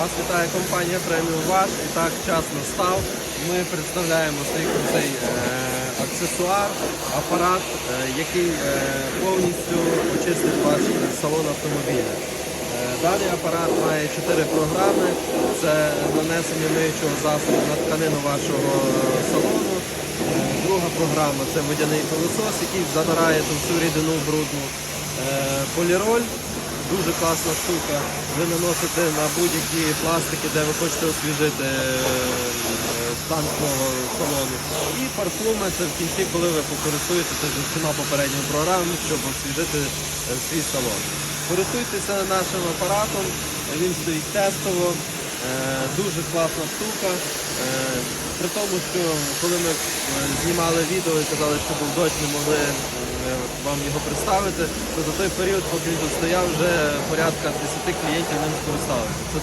Вас вітає компанія Преміум Ваш. І так час настав. Ми представляємо свій цей е, аксесуар, апарат, е, який е, повністю очистить ваш салон автомобіля. Даний апарат має 4 програми. Це нанесення миючого засобу на тканину вашого салону. Друга програма це водяний пилосос, який забирає всю рідину брудну. Поліроль Дуже класна штука. Ви наносите на будь-які пластики, де ви хочете освіжити е, стан свого салону. І парфуми це в кінці, коли ви покористуєтеся з усіма попередніми програмами, щоб освіжити е, свій салон. Користуйтеся нашим апаратом, він стоїть тестово, е, дуже класна штука. Е, При тому, що коли ми е, знімали відео і казали, що був дощ, не могли е, вам його представити, то за той період, поки він тут стояв, вже порядка 10 клієнтів ним скористалися.